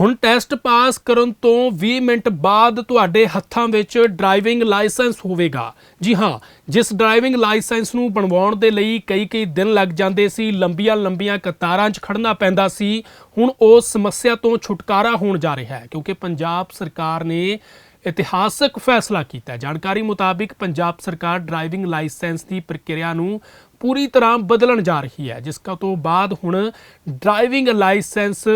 ਹੁਣ test pass ਕਰਨ ਤੋਂ 20 ਮਿੰਟ ਬਾਅਦ ਤੁਹਾਡੇ ਹੱਥਾਂ ਵਿੱਚ ਡਰਾਈਵਿੰਗ ਲਾਇਸੈਂਸ ਹੋਵੇਗਾ। ਜੀ ਹਾਂ, ਜਿਸ ਡਰਾਈਵਿੰਗ ਲਾਇਸੈਂਸ ਨੂੰ ਬਣਵਾਉਣ ਦੇ ਲਈ ਕਈ ਕਈ ਦਿਨ ਲੱਗ ਜਾਂਦੇ ਸੀ ਲੰਬੀਆਂ ਲੰਬੀਆਂ ਕਤਾਰਾਂ 'ਚ ਖੜਨਾ ਪੈਂਦਾ ਸੀ, ਹੁਣ ਉਸ ਸਮੱਸਿਆ ਤੋਂ ਛੁਟਕਾਰਾ ਹੋਣ ਜਾ ਰਿਹਾ ਹੈ, ਕਿਉਂਕਿ ਪੰਜਾਬ ਸਰਕਾਰ ਨੇ ਇਤਿਹਾਸਕ ਫੈਸਲਾ ਕੀਤਾ ਜਾਣਕਾਰੀ ਮੁਤਾਬਿਕ ਪੰਜਾਬ ਸਰਕਾਰ ਡਰਾਈਵਿੰਗ ਲਾਇਸੈਂਸ ਦੀ ਪ੍ਰਕਿਰਿਆ ਨੂੰ ਪੂਰੀ ਤਰ੍ਹਾਂ ਬਦਲਣ ਜਾ ਰਹੀ ਹੈ, ਜਿਸ ਤੋਂ ਬਾਅਦ ਹੁਣ ਡਰਾਈਵਿੰਗ ਲਾਇਸੈਂਸ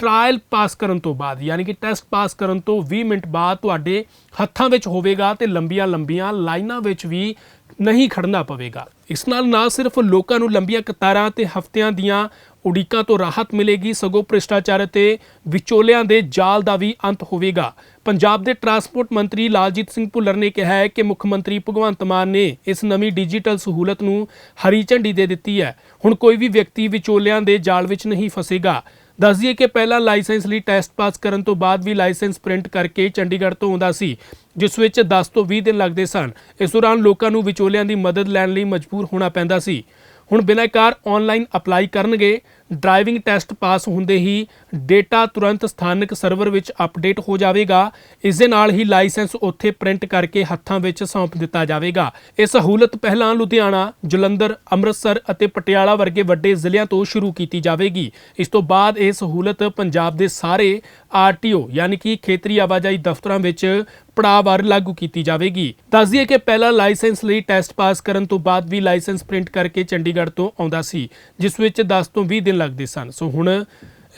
ਟ੍ਰਾਇਲ ਪਾਸ ਕਰਨ ਤੋਂ ਬਾਅਦ, ਯਾਨੀ ਕਿ ਟੈਸਟ ਪਾਸ ਕਰਨ ਤੋਂ 20 ਮਿੰਟ ਬਾਅਦ ਤੁਹਾਡੇ ਹੱਥਾਂ ਵਿੱਚ ਹੋਵੇਗਾ ਤੇ ਲੰਬੀਆਂ ਲੰਬੀਆਂ ਲਾਈਨਾਂ ਵਿੱਚ ਵੀ ਨਹੀਂ ਖੜਨਾ ਪਵੇਗਾ। ਇਸ ਨਾਲ ਨਾ ਸਿਰਫ ਲੋਕਾਂ ਨੂੰ ਲੰਬੀਆਂ ਕਤਾਰਾਂ ਤੇ ਹਫ਼ਤਿਆਂ ਦੀਆਂ ਉਡੀਕਾਂ ਤੋਂ ਰਾਹਤ ਮਿਲੇਗੀ, ਸਗੋਂ ਭ੍ਰਿਸ਼ਟਾਚਾਰ ਤੇ ਵਿਚੋਲਿਆਂ ਦੇ ਜਾਲ ਦਾ ਵੀ ਅੰਤ ਹੋਵੇਗਾ। ਪੰਜਾਬ ਦੇ ਟਰਾਂਸਪੋਰਟ ਮੰਤਰੀ ਲਾਲਜੀਤ ਸਿੰਘ ਭੁੱਲਰ ਨੇ ਕਿਹਾ ਹੈ ਕਿ ਮੁੱਖ ਮੰਤਰੀ ਭਗਵੰਤ ਮਾਨ ਨੇ ਇਸ ਨਵੀਂ ਡਿਜੀਟਲ ਸਹੂਲਤ ਨੂੰ ਹਰੀ ਝੰਡੀ ਦੇ ਦਿੱਤੀ ਹੈ। ਹੁਣ ਕੋਈ ਵੀ ਵਿਅਕਤੀ ਵਿਚੋਲਿਆਂ ਦੇ ਜਾਲ ਵਿੱਚ ਨਹੀਂ ਫਸੇਗਾ। ਦੱਸ ਦਈਏ ਕਿ ਪਹਿਲਾਂ ਲਾਇਸੈਂਸ ਲਈ ਟੈਸਟ ਪਾਸ ਕਰਨ ਤੋਂ ਬਾਅਦ ਵੀ ਲਾਇਸੈਂਸ ਪ੍ਰਿੰਟ ਕਰਕੇ ਚੰਡੀਗੜ੍ਹ ਤੋਂ ਆਉਂਦਾ ਸੀ, ਜਿਸ ਵਿੱਚ 10 ਤੋਂ 20 ਦਿਨ ਲੱਗਦੇ ਸਨ। ਇਸ ਦੌਰਾਨ ਲੋਕਾਂ ਨੂੰ ਵਿਚੋਲਿਆਂ ਦੀ ਮਦਦ ਲੈਣ ਲਈ ਮਜਬੂਰ ਹੋਣਾ ਪੈਂਦਾ ਸੀ। ਹੁਣ ਬਿਨਾਂ ਕਾਰ ਆਨਲਾਈਨ ਅਪਲਾਈ ਕਰਨਗੇ ਡਰਾਈਵਿੰਗ ਟੈਸਟ ਪਾਸ ਹੁੰਦੇ ਹੀ ਡੇਟਾ ਤੁਰੰਤ ਸਥਾਨਕ ਸਰਵਰ ਵਿੱਚ ਅਪਡੇਟ ਹੋ ਜਾਵੇਗਾ। ਇਸ ਦੇ ਨਾਲ ਹੀ ਲਾਇਸੈਂਸ ਉੱਥੇ ਪ੍ਰਿੰਟ ਕਰਕੇ ਹੱਥਾਂ ਵਿੱਚ ਸੌਂਪ ਦਿੱਤਾ ਜਾਵੇਗਾ। ਇਹ ਸਹੂਲਤ ਪਹਿਲਾਂ ਲੁਧਿਆਣਾ, ਜਲੰਧਰ, ਅੰਮ੍ਰਿਤਸਰ ਅਤੇ ਪਟਿਆਲਾ ਵਰਗੇ ਵੱਡੇ ਜ਼ਿਲ੍ਹਿਆਂ ਤੋਂ ਸ਼ੁਰੂ ਕੀਤੀ ਜਾਵੇਗੀ। ਇਸ ਤੋਂ ਬਾਅਦ ਇਹ ਸਹੂਲਤ ਪੰਜਾਬ ਦੇ ਸਾਰੇ ਆਰਟੀਓ ਯਾਨੀ ਕਿ ਖੇਤਰੀ ਆਵਾਜਾਈ ਦਫ਼ਤਰਾਂ ਵਿੱਚ ਪੜਾਅਵਾਰ ਲਾਗੂ ਕੀਤੀ ਜਾਵੇਗੀ। ਦੱਸ ਦਈਏ ਕਿ ਪਹਿਲਾਂ ਲਾਇਸੈਂਸ ਲਈ ਟੈਸਟ ਪਾਸ ਕਰਨ ਤੋਂ ਬਾਅਦ ਵੀ ਲਾਇਸੈਂਸ ਪ੍ਰਿੰਟ ਕਰਕੇ ਚੰਡੀਗੜ੍ਹ ਤੋਂ ਆਉਂਦਾ ਸੀ, ਜਿਸ ਵਿੱਚ 10 ਤੋਂ 20 ਦਿਨ ਲੱਗਦੇ ਸਨ। ਸੋ ਹੁਣ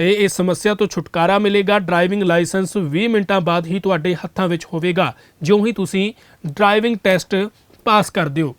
ਇਹ ਇਸ ਸਮੱਸਿਆ ਤੋਂ ਛੁਟਕਾਰਾ ਮਿਲੇਗਾ। ਡਰਾਈਵਿੰਗ ਲਾਇਸੈਂਸ 20 ਮਿੰਟਾਂ ਬਾਅਦ ਹੀ ਤੁਹਾਡੇ ਹੱਥਾਂ ਵਿੱਚ ਹੋਵੇਗਾ। ਜਿਉਂ ਹੀ ਤੁਸੀਂ ਡਰਾਈਵਿੰਗ ਟੈਸਟ ਪਾਸ ਕਰ ਦਿਓ।